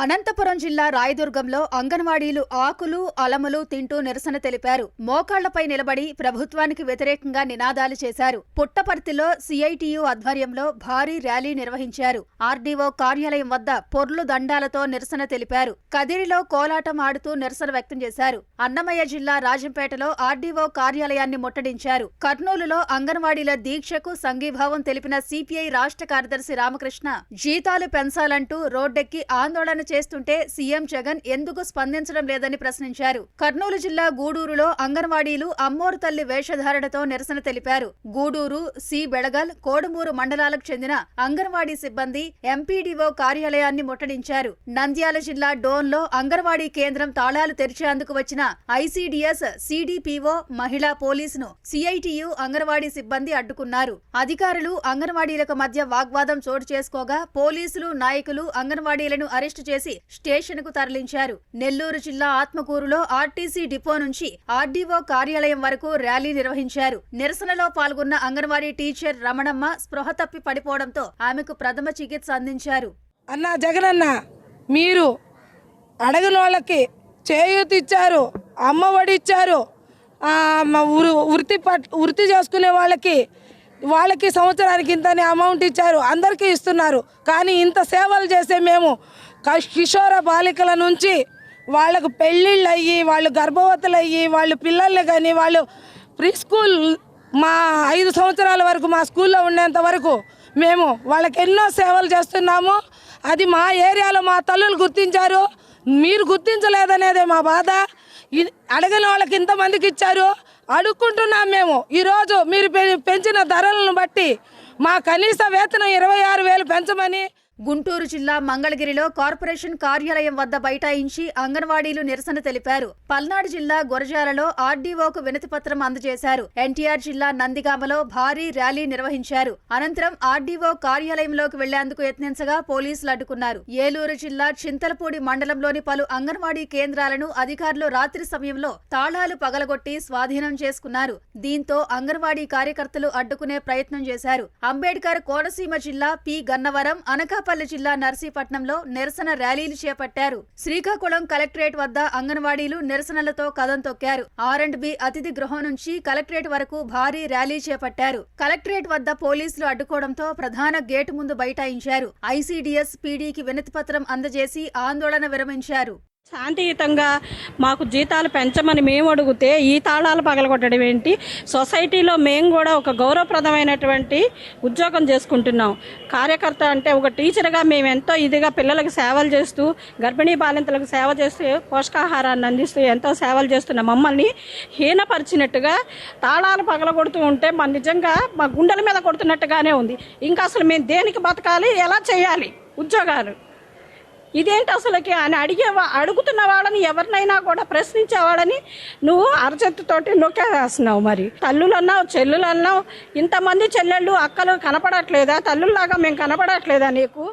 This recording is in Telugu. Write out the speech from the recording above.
అనంతపురం జిల్లా రాయదుర్గంలో అంగన్వాడీలు ఆకులు అలములు తింటూ నిరసన తెలిపారు. మోకాళ్ళపై నిలబడి ప్రభుత్వానికి వ్యతిరేకంగా నినాదాలు చేశారు. పుట్టపర్తిలో సిఐటియు ఆధ్వర్యంలో భారీ ర్యాలీ నిర్వహించారు. ఆర్డీఓ కార్యాలయం వద్ద పొర్లు దండాలతో నిరసన తెలిపారు. కదిరిలో కోలాటం ఆడుతూ నిరసన వ్యక్తం చేశారు. అన్నమయ్య జిల్లా రాజంపేటలో ఆర్డీఓ కార్యాలయాన్ని ముట్టడించారు. కర్నూలులో అంగన్వాడీల దీక్షకు సంఘీభావం తెలిపిన సిపిఐ రాష్ట్ర కార్యదర్శి రామకృష్ణ జీతాలు పెంచాలంటూ రోడ్డెక్కి ఆందోళన చేస్తుంటే సీఎం జగన్ ఎందుకు స్పందించడం లేదని ప్రశ్నించారు. కర్నూలు జిల్లా గూడూరులో అంగన్వాడీలు అమ్మోరు తల్లి వేషధారణతో నిరసన తెలిపారు. గూడూరు సి బెళగల్ కోడుమూరు మండలాలకు చెందిన అంగన్వాడీ సిబ్బంది ఎంపీడీఓ కార్యాలయాన్ని ముట్టడించారు. నంద్యాల జిల్లా డోన్లో అంగన్వాడీ కేంద్రం తాళాలు తెరిచేందుకు వచ్చిన ఐసీడీఎస్ సిడిపిఓ మహిళా పోలీసును సిఐటియు అంగన్వాడీ సిబ్బంది అడ్డుకున్నారు. అధికారులు అంగన్వాడీలకు మధ్య వాగ్వాదం చోటు చేసుకోగా పోలీసులు నాయకులు అంగన్వాడీలను అరెస్టు చేసి స్టేషన్కు తరలించారు. నెల్లూరు జిల్లా ఆత్మకూరులో ఆర్టీసీ డిపో నుంచి ఆర్డీఓ కార్యాలయం వరకు ర్యాలీ నిర్వహించారు. నిరసనలో పాల్గొన్న అంగన్వాడీ టీచర్ రమణమ్మ స్పృహ తప్పి పడిపోవడంతో ఆమెకు ప్రథమ చికిత్స అందించారు. అన్న జగనన్న మీరు అడగనోళ్ళకి చేయూతిచ్చారు ఇచ్చారు అమ్మ ఒడి ఇచ్చారు వృత్తి పట్ వృత్తి చేసుకునే వాళ్ళకి వాళ్ళకి సంవత్సరానికి ఇంతని అమౌంట్ ఇచ్చారు అందరికీ ఇస్తున్నారు. కానీ ఇంత సేవలు చేసే మేము కిషోర బాలికల నుంచి వాళ్ళకు పెళ్ళిళ్ళు అయ్యి వాళ్ళు గర్భవతులు అయ్యి వాళ్ళు పిల్లల్ని కానీ వాళ్ళు ప్రీ స్కూల్ మా ఐదు సంవత్సరాల వరకు మా స్కూల్లో ఉండేంత వరకు మేము వాళ్ళకి ఎన్నో సేవలు చేస్తున్నాము. అది మా ఏరియాలో మా తల్లులు గుర్తించారు. మీరు గుర్తించలేదనేదే మా బాధ. ఇది అడగని వాళ్ళకి ఇంతమందికి ఇచ్చారు. అడుక్కుంటున్నాం మేము. ఈరోజు మీరు పె- పెంచిన ధరలను బట్టి మా కనీస వేతనం ఇరవై ఆరు వేలు పెంచమని గుంటూరు జిల్లా మంగళగిరిలో కార్పొరేషన్ కార్యాలయం వద్ద బైఠాయించి అంగన్వాడీలు నిరసన తెలిపారు. పల్నాడు జిల్లా గురజాలలో ఆర్డీఓకు వినతిపత్రం అందజేశారు. ఎన్టీఆర్ జిల్లా నందిగామలో భారీ ర్యాలీ నిర్వహించారు. అనంతరం ఆర్డీఓ కార్యాలయంలోకి వెళ్ళేందుకు యత్నించగా పోలీసులు అడ్డుకున్నారు. ఏలూరు జిల్లా చింతలపూడి మండలంలోని పలు అంగన్వాడీ కేంద్రాలను అధికారులు రాత్రి సమయంలో తాళాలు పగలగొట్టి స్వాధీనం చేసుకున్నారు. దీంతో అంగన్వాడీ కార్యకర్తలు అడ్డుకునే ప్రయత్నం చేశారు. అంబేద్కర్ కోనసీమ జిల్లా పి. గన్నవరం అనకాపల్లి జిల్లా నర్సీపట్నంలో నిరసన ర్యాలీలు చేపట్టారు. శ్రీకాకుళం కలెక్టరేట్ వద్ద అంగన్వాడీలు నిరసనలతో కదం తొక్కారు. ఆర్ అండ్ బి అతిథి గృహం నుంచి కలెక్టరేట్ వరకు భారీ ర్యాలీ చేపట్టారు. కలెక్టరేట్ వద్ద పోలీసులు అడ్డుకోవడంతో ప్రధాన గేటు ముందు బైఠాయించారు. ఐసీడీఎస్ పీడీకి వినతిపత్రం అందజేసి ఆందోళన విరమించారు. శాంతియుతంగా మాకు జీతాలు పెంచమని మేము అడిగితే ఈ తాళాలు పగలగొట్టడం ఏంటి? సొసైటీలో మేము కూడా ఒక గౌరవప్రదమైనటువంటి ఉద్యోగం చేసుకుంటున్నాం. కార్యకర్త అంటే ఒక టీచర్గా మేము ఎంతో ఇదిగా పిల్లలకు సేవలు చేస్తూ గర్భిణీ బాలింతలకు సేవ చేస్తూ పోషకాహారాన్ని అందిస్తూ ఎంతో సేవలు చేస్తున్న మమ్మల్ని హీనపరిచినట్టుగా తాళాలు పగలగొడుతూ ఉంటే మా నిజంగా మా గుండెల మీద కొడుతున్నట్టుగానే ఉంది. ఇంకా అసలు మేము దేనికి బతకాలి? ఎలా చేయాలి? ఉద్యోగాలు. ఇదేంటి అసలుకి అని అడిగే వా- అడుగుతున్న వాళ్ళని ఎవరినైనా కూడా ప్రశ్నించేవాళ్ళని నువ్వు అరచేతితోటి నొక్కేస్తున్నావు మరి. తల్లులు అన్నావు చెల్లులు అన్నావు ఇంతమంది చెల్లెళ్ళు అక్కలు కనపడట్లేదా? తల్లుల్లాగా మేము కనపడట్లేదా నీకు?